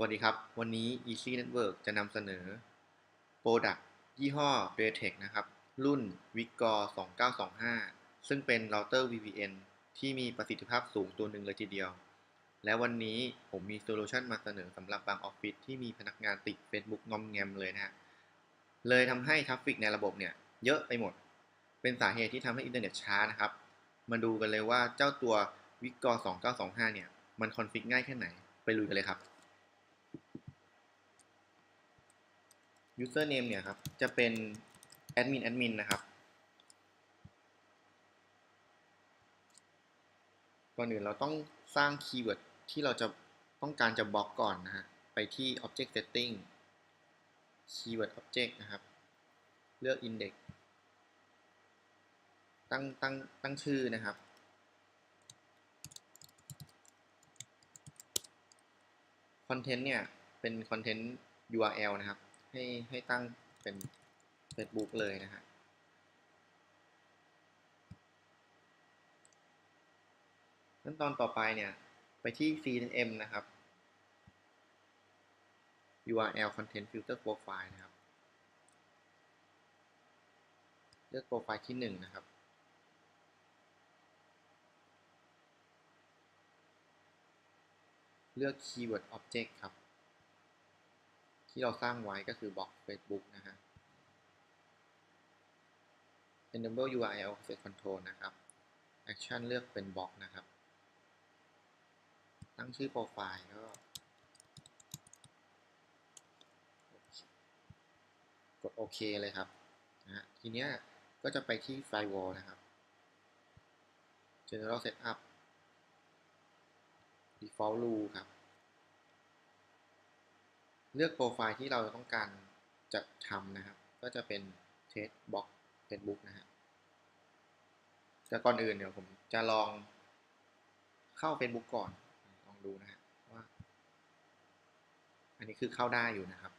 สวัสดีครับ วันนี้ Easy Network จะนำเสนอ Product ยี่ห้อ r e t e c นะครับ รุ่น v i c o r 2925 ซึ่งเป็นเราเตอร์ VPN ที่มีประสิทธิภาพสูงตัวหนึ่งเลยทีเดียว และวันนี้ผมมีโซลูชันมาเสนอสำหรับบางออฟฟิศที่มีพนักงานติด Facebook งอมแงมเลยนะฮะ เลยทำให้ทราฟฟิกในระบบเนี่ย เยอะไปหมด เป็นสาเหตุที่ทำให้อินเทอร์เน็ตช้านะครับ มาดูกันเลยว่าเจ้าตัว v i c o r 2925 เนี่ย มันคอนฟิกง่ายแค่ไหน ไปลุยกันเลยครับ username เนี่ยครับ จะเป็น admin admin นะครับ ก่อนอื่นเราต้องสร้างคีย์เวิร์ดที่เราจะต้องการจะบล็อกก่อนนะฮะ ไปที่ object setting keyword object นะครับ เลือก index ตั้งตั้งตั้งชื่อนะครับ content เนี่ยเป็น content URL นะครับ ให้ให้ตั้งเป็น Facebook เลยนะฮะขั้นตอนต่อไปเนี่ย ไปที่ CNM นะครับ URL Content Filter Profile นะครับ เลือกโปรไฟล์ที่ 1 นะครับ เลือก Keyword Object ครับ ที่เราสร้างไว้ก็คือบล็อก Facebook นะฮะ Enable URL Access Control นะครับ Action เลือกเป็นบล็อกนะครับ ตั้งชื่อโปรไฟล์ก็ กดโอเคเลยครับนะฮะทีเนี้ยก็จะไปที่ Firewall นะครับ General Setup Default Rule ครับ เลือกโปรไฟล์ที่เราต้องการจะทำนะครับ ก็จะเป็น Test Box Facebook นะฮะแต่ก่อนอื่นเดี๋ยวผมจะลองเข้า Facebook ก่อน ลองดูนะฮะว่า อันนี้คือเข้าได้อยู่นะครับ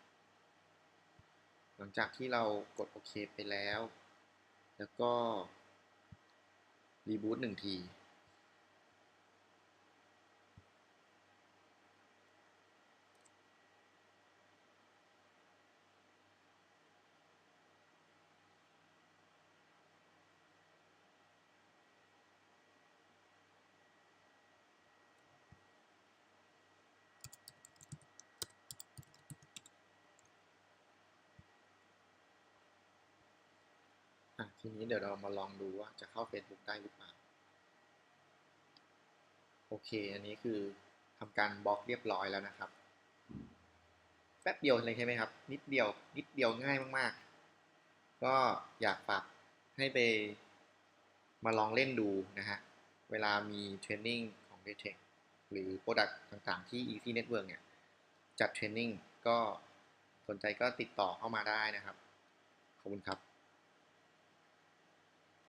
หลังจากที่เรากดโอเคไปแล้ว แล้วก็ รีบูตหนึ่งที ทีนี้เดี๋ยวเรามาลองดูว่าจะเข้า Facebook ได้หรือเปล่า โอเค อันนี้คือทำการบล็อกเรียบร้อยแล้วนะครับ แป๊บเดียวเลยใช่ไหมครับ นิดเดียว นิดเดียวง่ายมากๆ ก็อยากฝากให้ไปมาลองเล่นดูนะฮะ เวลามีเทรนนิ่งของ d e t e c หรือ Product ต่างๆ ที่ Easy Network เนี่ย จัดเทรนนิ่งก็สนใจก็ติดต่อเข้ามาได้นะครับ ขอบคุณครับ